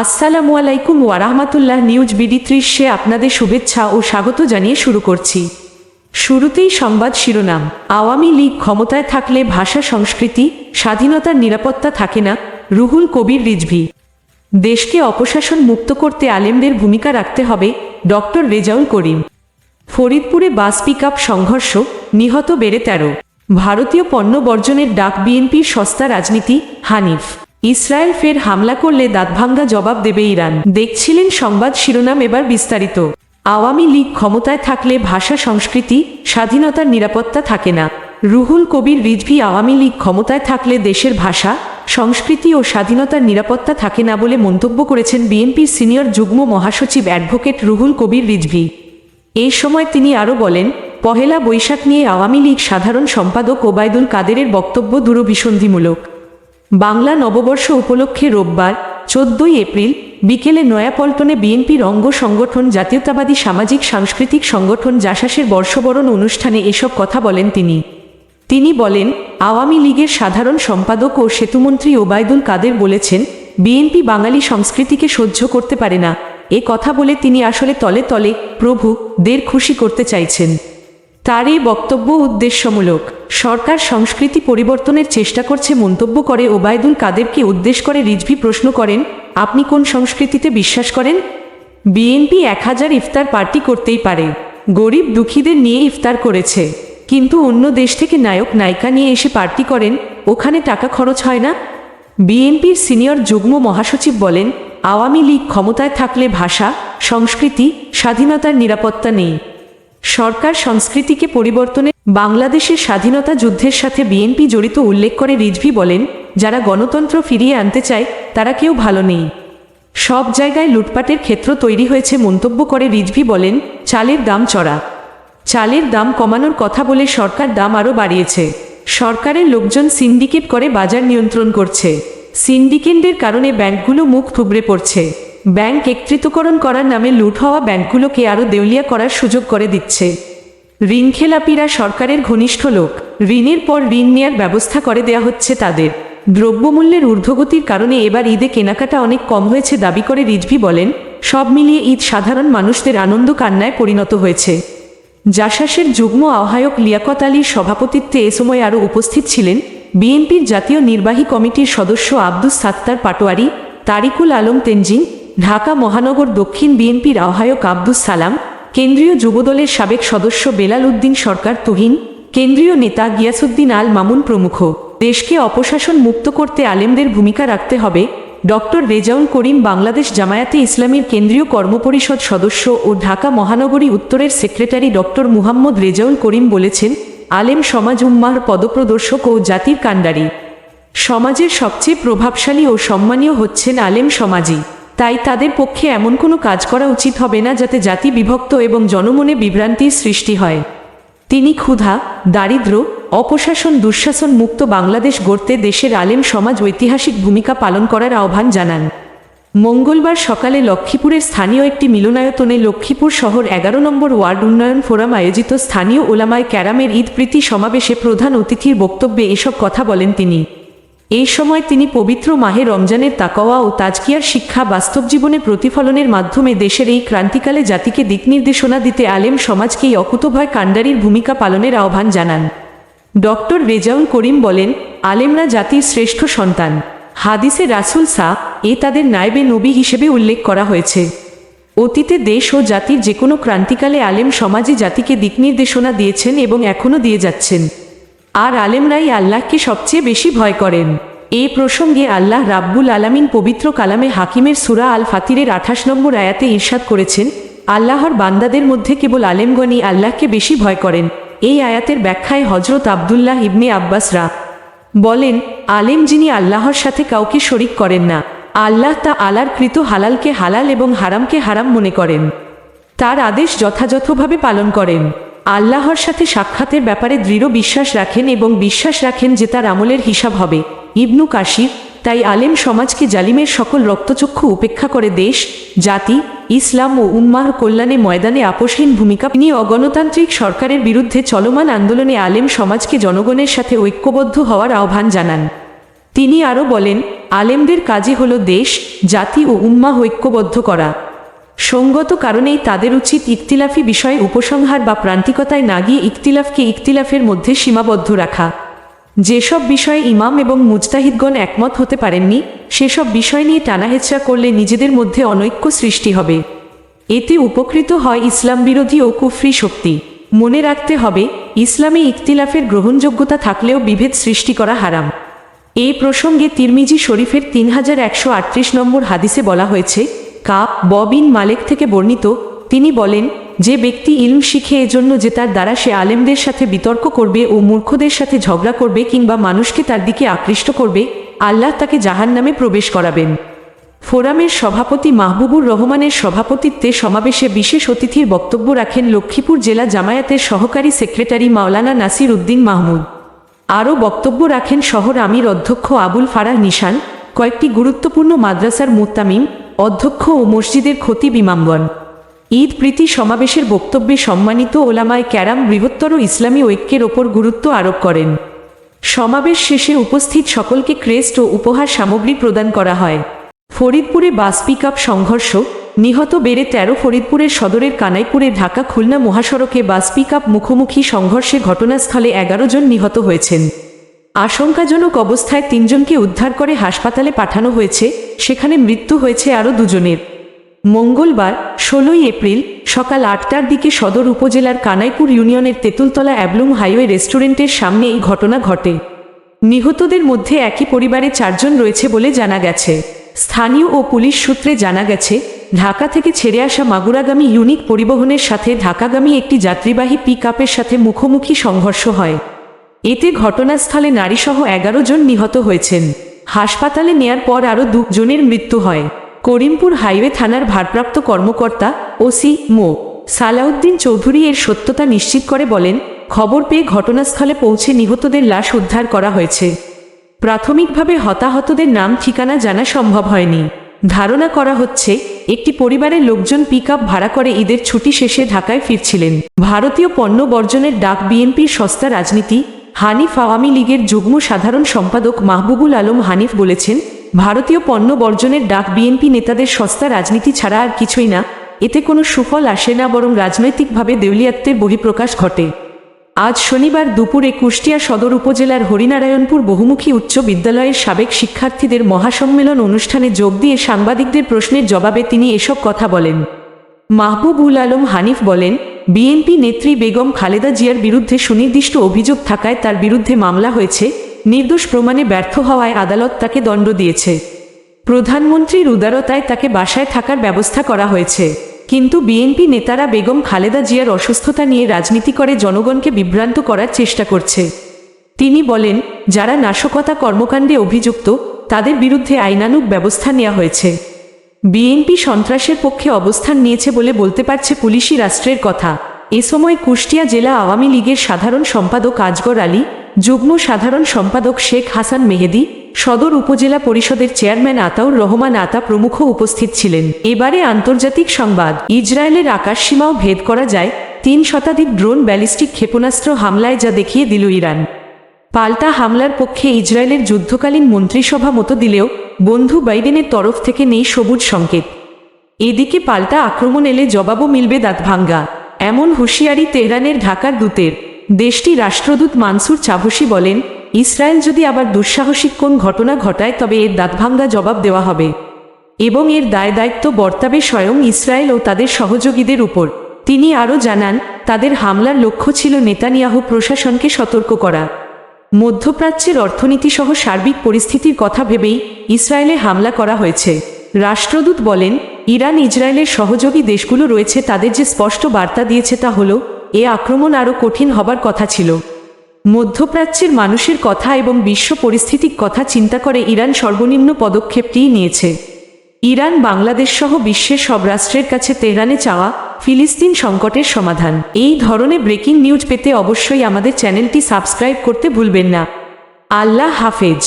আসসালামু আলাইকুম ওয়ারাহমাতুল্লাহ news BD ত্রিশে আপনাদের শুভেচ্ছা ও স্বাগত জানিয়ে শুরু করছি। শুরুতেই সংবাদ শিরোনাম। আওয়ামী লীগ ক্ষমতায় থাকলে ভাষা সংস্কৃতি, স্বাধীনতার নিরাপত্তা থাকে না, রুহুল কবির রিজভি। দেশকে অপশাসন মুক্ত করতে আলেমদের ভূমিকা রাখতে হবে ডক্টর রেজাউল করিম। ফরিদপুরে বাস পিকআপ সংঘর্ষ, নিহত বেড়ে তেরো। ভারতীয় পণ্য বর্জনের ডাক বিএনপির সস্তা রাজনীতি, হানিফ। ইসরায়েল ফের হামলা করলে দাঁতভাঙ্গা জবাব দেবে ইরান। দেখছিলেন সংবাদ শিরোনাম এবার বিস্তারিত। আওয়ামী লীগ ক্ষমতায় থাকলে ভাষা সংস্কৃতি, স্বাধীনতার নিরাপত্তা থাকে না। রুহুল কবির রিজভি আওয়ামী লীগ ক্ষমতায় থাকলে দেশের ভাষা, সংস্কৃতি ও স্বাধীনতার নিরাপত্তা থাকে না বলে মন্তব্য করেছেন বিএনপির সিনিয়র যুগ্ম মহাসচিব অ্যাডভোকেট রুহুল কবির রিজভি। এই সময় তিনি আরও বলেন, পহেলা বৈশাখ নিয়ে আওয়ামী লীগ সাধারণ সম্পাদক ওবায়দুল কাদেরের বক্তব্য দূরভিসন্ধিমূলক। বাংলা নববর্ষ উপলক্ষে রোববার, চোদ্দই এপ্রিল, বিকেলে নয়াপল্টনে বিএনপির অঙ্গ সংগঠন, জাতীয়তাবাদী সামাজিক সাংস্কৃতিক সংগঠন জাসাসের বর্ষবরণ অনুষ্ঠানে এসব কথা বলেন তিনি। তিনি বলেন, আওয়ামী লীগের সাধারণ সম্পাদক ও সেতুমন্ত্রী ওবায়দুল কাদের বলেছেন, বিএনপি বাঙালি সংস্কৃতিকে সহ্য করতে পারে না। এ কথা বলে তিনি আসলে তলে তলে প্রভু, দের খুশি করতে চাইছেন। তার এই বক্তব্য উদ্দেশ্যমূলক। সরকার সংস্কৃতি পরিবর্তনের চেষ্টা করছে মন্তব্য করে ওবায়দুল কাদেরকে উদ্দেশ করে রিজভি প্রশ্ন করেন, আপনি কোন সংস্কৃতিতে বিশ্বাস করেন? বিএনপি এক হাজার ইফতার পার্টি করতেই পারে। গরিব দুঃখীদের নিয়ে ইফতার করেছে। কিন্তু অন্য দেশ থেকে নায়ক নায়িকা নিয়ে এসে পার্টি করেন, ওখানে টাকা খরচ হয় না। বিএনপির সিনিয়র যুগ্ম মহাসচিব বলেন, আওয়ামী লীগ ক্ষমতায় থাকলে ভাষা, সংস্কৃতি, স্বাধীনতার নিরাপত্তা নেই। সরকার সংস্কৃতিকে পরিবর্তনে বাংলাদেশের স্বাধীনতা যুদ্ধের সাথে বিএনপি জড়িত উল্লেখ করে রিজভি বলেন, যারা গণতন্ত্র ফিরিয়ে আনতে চায়, তারা কেউ ভালো নেই। সব জায়গায় লুটপাটের ক্ষেত্র তৈরি হয়েছে মন্তব্য করে রিজভি বলেন, চালের দাম চড়া। চালের দাম কমানোর কথা বলে সরকার দাম আরও বাড়িয়েছে। সরকারের লোকজন সিন্ডিকেট করে বাজার নিয়ন্ত্রণ করছে। সিন্ডিকেটদের কারণে ব্যাংকগুলো মুখ থুবড়ে পড়ছে। ব্যাংক একত্রিতকরণ করার নামে লুট হওয়া ব্যাংকগুলোকে আরও দেউলিয়া করার সুযোগ করে দিচ্ছে। ঋণখেলাপিরা সরকারের ঘনিষ্ঠ লোক। ঋণের পর ঋণ নেয়ার ব্যবস্থা করে দেয়া হচ্ছে তাদের। দ্রব্যমূল্যের ঊর্ধ্বগতির কারণে এবার ঈদে কেনাকাটা অনেক কম হয়েছে দাবি করে রিজভি বলেন, সব মিলিয়ে ঈদ সাধারণ মানুষদের আনন্দ কান্নায় পরিণত হয়েছে। জাসাসের যুগ্ম আহ্বায়ক লিয়াকত আলীর সভাপতিত্বে এ সময় আরও উপস্থিত ছিলেন বিএনপির জাতীয় নির্বাহী কমিটির সদস্য আব্দুস সাত্তার পাটোয়ারি, তারিকুল আলম তেনজিং ঢাকা মহানগর দক্ষিণ বিএনপির আহ্বায়ক আব্দুস সালাম, কেন্দ্রীয় যুবদলের সাবেক সদস্য বেলাল উদ্দিন সরকার তুহিন, কেন্দ্রীয় নেতা গিয়াসুদ্দিন আল মামুন প্রমুখ। দেশকে অপশাসন মুক্ত করতে আলেমদের ভূমিকা রাখতে হবে ডক্টর রেজাউল করিম বাংলাদেশ জামায়াতে ইসলামীর কেন্দ্রীয় কর্মপরিষদ সদস্য ও ঢাকা মহানগরী উত্তরের সেক্রেটারি ডক্টর মুহাম্মদ রেজাউল করিম বলেছেন, আলেম সমাজ উম্মার পদপ্রদর্শক ও জাতির কাণ্ডারি। সমাজের সবচেয়ে প্রভাবশালী ও সম্মানীয় হচ্ছেন আলেম সমাজই। তাই তাদের পক্ষে এমন কোনো কাজ করা উচিত হবে না যাতে জাতি বিভক্ত এবং জনমনে বিভ্রান্তির সৃষ্টি হয়। তিনি ক্ষুধা, দারিদ্র, অপশাসন, দুঃশাসন মুক্ত বাংলাদেশ গড়তে দেশের আলেম সমাজ ঐতিহাসিক ভূমিকা পালন করার আহ্বান জানান। মঙ্গলবার সকালে লক্ষ্মীপুরের স্থানীয় একটি মিলনায়তনে লক্ষ্মীপুর শহর এগারো নম্বর ওয়ার্ড উন্নয়ন ফোরাম আয়োজিত স্থানীয় ওলামায় ক্যারামের ঈদ প্রীতি সমাবেশে প্রধান অতিথির বক্তব্যে এসব কথা বলেন তিনি। এই সময় তিনি পবিত্র মাহে রমজানের তাকওয়া ও তাজকিয়ার শিক্ষা বাস্তব জীবনে প্রতিফলনের মাধ্যমে দেশের এই ক্রান্তিকালে জাতিকে দিকনির্দেশনা দিতে আলেম সমাজকে এই অকুতভয় কাণ্ডারির ভূমিকা পালনের আহ্বান জানান। ডক্টর রেজাউল করিম বলেন, আলেমরা জাতির শ্রেষ্ঠ সন্তান। হাদিসে রাসুল সা, এ তাদের নায়বে নবী হিসেবে উল্লেখ করা হয়েছে। অতীতে দেশ ও জাতির যে কোনো ক্রান্তিকালে আলেম সমাজে জাতিকে দিকনির্দেশনা দিয়েছেন এবং এখনও দিয়ে যাচ্ছেন। আর আলেমরাই আল্লাহকে সবচেয়ে বেশি ভয় করেন। এ প্রসঙ্গে আল্লাহ রাব্বুল আলামিন পবিত্র কালামে হাকিমের সুরা আল ফাতিরের আঠাশ নম্বর আয়াতে ঈর্ষাদ করেছেন, আল্লাহর বান্দাদের মধ্যে কেবল আলেমগণই আল্লাহকে বেশি ভয় করেন। এই আয়াতের ব্যাখ্যায় হজরত আবদুল্লাহ ইবনে আব্বাসরা বলেন, আলেম যিনি আল্লাহর সাথে কাউকে শরিক করেন না, আল্লাহ তা আলার কৃত হালালকে হালাল এবং হারামকে হারাম মনে করেন। তার আদেশ যথাযথভাবে পালন করেন। আল্লাহর সাথে সাক্ষাতের ব্যাপারে দৃঢ় বিশ্বাস রাখেন এবং বিশ্বাস রাখেন যে তার আমলের হিসাব হবে। ইবনু কাশির তাই আলেম সমাজকে জালিমের সকল রক্তচক্ষু উপেক্ষা করে দেশ, জাতি, ইসলাম ও উম্মাহ কল্যাণে ময়দানে আপোষহীন ভূমিকা নিয়ে অগণতান্ত্রিক সরকারের বিরুদ্ধে চলমান আন্দোলনে আলেম সমাজকে জনগণের সাথে ঐক্যবদ্ধ হওয়ার আহ্বান জানান। তিনি আরও বলেন, আলেমদের কাজই হল দেশ, জাতি ও উম্মা ঐক্যবদ্ধ করা। সঙ্গত কারণেই তাদের উচিত ইকতিলাফি বিষয়ে উপসংহার বা প্রান্তিকতায় না গিয়ে ইকতিলাফকে ইকতিলাফের মধ্যে সীমাবদ্ধ রাখা। যেসব বিষয়ে ইমাম এবং মুজতাহিদগণ একমত হতে পারেননি, সেসব বিষয় নিয়ে টানাহেচড়া করলে নিজেদের মধ্যে অনৈক্য সৃষ্টি হবে। এতে উপকৃত হয় ইসলাম বিরোধী ও কুফরি শক্তি। মনে রাখতে হবে, ইসলামে ইকতিলাফের গ্রহণযোগ্যতা থাকলেও বিভেদ সৃষ্টি করা হারাম। এই প্রসঙ্গে তিরমিজি শরীফের তিন হাজার একশো আটত্রিশ নম্বর হাদিসে বলা হয়েছে কা ববিন মালেক থেকে বর্ণিত, তিনি বলেন, যে ব্যক্তি ইলম শিখে এজন্য যে তার দ্বারা সে আলেমদের সাথে বিতর্ক করবে ও মূর্খদের সাথে ঝগড়া করবে কিংবা মানুষকে তার দিকে আকৃষ্ট করবে, আল্লাহ তাকে জাহান নামে প্রবেশ করাবেন। ফোরামের সভাপতি মাহবুবুর রহমানের সভাপতিত্বে সমাবেশে বিশেষ অতিথির বক্তব্য রাখেন লক্ষ্মীপুর জেলা জামায়াতের সহকারী সেক্রেটারি মাওলানা নাসির উদ্দিন মাহমুদ। আরও বক্তব্য রাখেন শহর আমির অধ্যক্ষ আবুল ফারাহ নিশান, কয়েকটি গুরুত্বপূর্ণ মাদ্রাসার মুত্তামিম অধ্যক্ষ ও মসজিদের খতিব ইমামগণ ঈদ প্রীতি সমাবেশের বক্তব্যে সম্মানিত ওলামায় ক্যারাম বৃহত্তর ইসলামী ঐক্যের ওপর গুরুত্ব আরোপ করেন। সমাবেশ শেষে উপস্থিত সকলকে ক্রেস্ট ও উপহার সামগ্রী প্রদান করা হয়। ফরিদপুরে বাস পিক সংঘর্ষ, নিহত বেড়ে তেরো ফরিদপুরের সদরের কানাইপুরে ঢাকা খুলনা মহাসড়কে বাস পিক মুখোমুখি সংঘর্ষে ঘটনাস্থলে এগারো জন নিহত হয়েছেন। আশঙ্কাজনক অবস্থায় তিনজনকে উদ্ধার করে হাসপাতালে পাঠানো হয়েছে, সেখানে মৃত্যু হয়েছে আরও দুজনের। মঙ্গলবার, ষোলোই এপ্রিল, সকাল আটটার দিকে সদর উপজেলার কানাইপুর ইউনিয়নের তেঁতুলতলা অ্যাবলুম হাইওয়ে রেস্টুরেন্টের সামনে এই ঘটনা ঘটে। নিহতদের মধ্যে একই পরিবারে চারজন রয়েছে বলে জানা গেছে। স্থানীয় ও পুলিশ সূত্রে জানা গেছে, ঢাকা থেকে ছেড়ে আসা মাগুরাগামী ইউনিক পরিবহনের সাথে ঢাকাগামী একটি যাত্রীবাহী পিক সাথে মুখোমুখি সংঘর্ষ হয়। এতে ঘটনাস্থলে নারীসহ এগারো জন নিহত হয়েছেন। হাসপাতালে নেয়ার পর আরও দুজনের মৃত্যু হয়। করিমপুর হাইওয়ে থানার ভারপ্রাপ্ত কর্মকর্তা ওসি মো। সালাউদ্দিন চৌধুরী এর সত্যতা নিশ্চিত করে বলেন, খবর পেয়ে ঘটনাস্থলে পৌঁছে নিহতদের লাশ উদ্ধার করা হয়েছে। প্রাথমিকভাবে হতাহতদের নাম ঠিকানা জানা সম্ভব হয়নি। ধারণা করা হচ্ছে, একটি পরিবারের লোকজন পিক ভাড়া করে ঈদের ছুটি শেষে ঢাকায় ফিরছিলেন। ভারতীয় পণ্য বর্জনের ডাক বিএনপির সস্তা রাজনীতি হানিফ আওয়ামী লীগের যুগ্ম সাধারণ সম্পাদক মাহবুবুল আলম হানিফ বলেছেন, ভারতীয় পণ্য বর্জনের ডাক বিএনপি নেতাদের সস্তা রাজনীতি ছাড়া আর কিছুই না। এতে কোনো সুফল আসে না বরং রাজনৈতিকভাবে দেউলিয়াত্বের বহিঃপ্রকাশ ঘটে। আজ শনিবার দুপুরে কুষ্টিয়া সদর উপজেলার হরিনারায়ণপুর বহুমুখী উচ্চ বিদ্যালয়ের সাবেক শিক্ষার্থীদের মহাসম্মেলন অনুষ্ঠানে যোগ দিয়ে সাংবাদিকদের প্রশ্নের জবাবে তিনি এসব কথা বলেন। মাহবুবুল আলম হানিফ বলেন বিএনপি নেত্রী বেগম খালেদা জিয়ার বিরুদ্ধে সুনির্দিষ্ট অভিযোগ থাকায় তার বিরুদ্ধে মামলা হয়েছে, নির্দোষ প্রমাণে ব্যর্থ হওয়ায় আদালত তাকে দণ্ড দিয়েছে। প্রধানমন্ত্রীর উদারতায় তাকে বাসায় থাকার ব্যবস্থা করা হয়েছে। কিন্তু বিএনপি নেতারা বেগম খালেদা জিয়ার অসুস্থতা নিয়ে রাজনীতি করে জনগণকে বিভ্রান্ত করার চেষ্টা করছে। তিনি বলেন, যারা নাশকতা কর্মকাণ্ডে অভিযুক্ত, তাদের বিরুদ্ধে আইনানুগ ব্যবস্থা নেওয়া হয়েছে। বিএনপি সন্ত্রাসের পক্ষে অবস্থান নিয়েছে বলে বলতে পারছে পুলিশি রাষ্ট্রের কথা। এ সময় কুষ্টিয়া জেলা আওয়ামী লীগের সাধারণ সম্পাদক আজগর আলী, যুগ্ম সাধারণ সম্পাদক শেখ হাসান মেহেদি, সদর উপজেলা পরিষদের চেয়ারম্যান আতাউর রহমান আতা প্রমুখ উপস্থিত ছিলেন। এবারে আন্তর্জাতিক সংবাদ ইসরায়েলের আকাশসীমাও ভেদ করা যায়, তিন শতাধিক ড্রোন ব্যালিস্টিক ক্ষেপণাস্ত্র হামলায় যা দেখিয়ে দিল ইরান। পাল্টা হামলার পক্ষে ইসরায়েলের যুদ্ধকালীন মন্ত্রিসভা মতো দিলেও বন্ধু বাইডেনের তরফ থেকে নেই সবুজ সংকেত। এদিকে পাল্টা আক্রমণ এলে জবাবও মিলবে দাঁতভাঙ্গা। এমন হুঁশিয়ারি তেহরানের ঢাকার দূতের। দেশটি রাষ্ট্রদূত মানসুর চাভসি বলেন, ইসরায়েল যদি আবার দুঃসাহসিক কোন ঘটনা ঘটায় তবে এর দাঁতভাঙ্গা জবাব দেওয়া হবে। এবং এর দায় দায়িত্ব বর্তাবে স্বয়ং ইসরায়েল ও তাদের সহযোগীদের উপর। তিনি আরও জানান, তাদের হামলার লক্ষ্য ছিল নেতানিয়াহু প্রশাসনকে সতর্ক করা। মধ্যপ্রাচ্যের অর্থনীতি সহ সার্বিক পরিস্থিতির কথা ভেবেই ইসরায়েলে হামলা করা হয়েছে। রাষ্ট্রদূত বলেন, ইরান ইসরায়েলের সহযোগী দেশগুলো রয়েছে তাদের যে স্পষ্ট বার্তা দিয়েছে তা হল, এ আক্রমণ আরও কঠিন হবার কথা ছিল। মধ্যপ্রাচ্যের মানুষের কথা এবং বিশ্ব পরিস্থিতির কথা চিন্তা করে ইরান সর্বনিম্ন পদক্ষেপটিই নিয়েছে। ইরান, বাংলাদেশ সহ বিশ্বের সব রাষ্ট্রের কাছে তেহরানে চাওয়া ফিলিস্তিন সংকটের সমাধান। এই ধরনের ব্রেকিং নিউজ পেতে অবশ্যই আমাদের চ্যানেলটি সাবস্ক্রাইব করতে ভুলবেন না। আল্লাহ হাফেজ।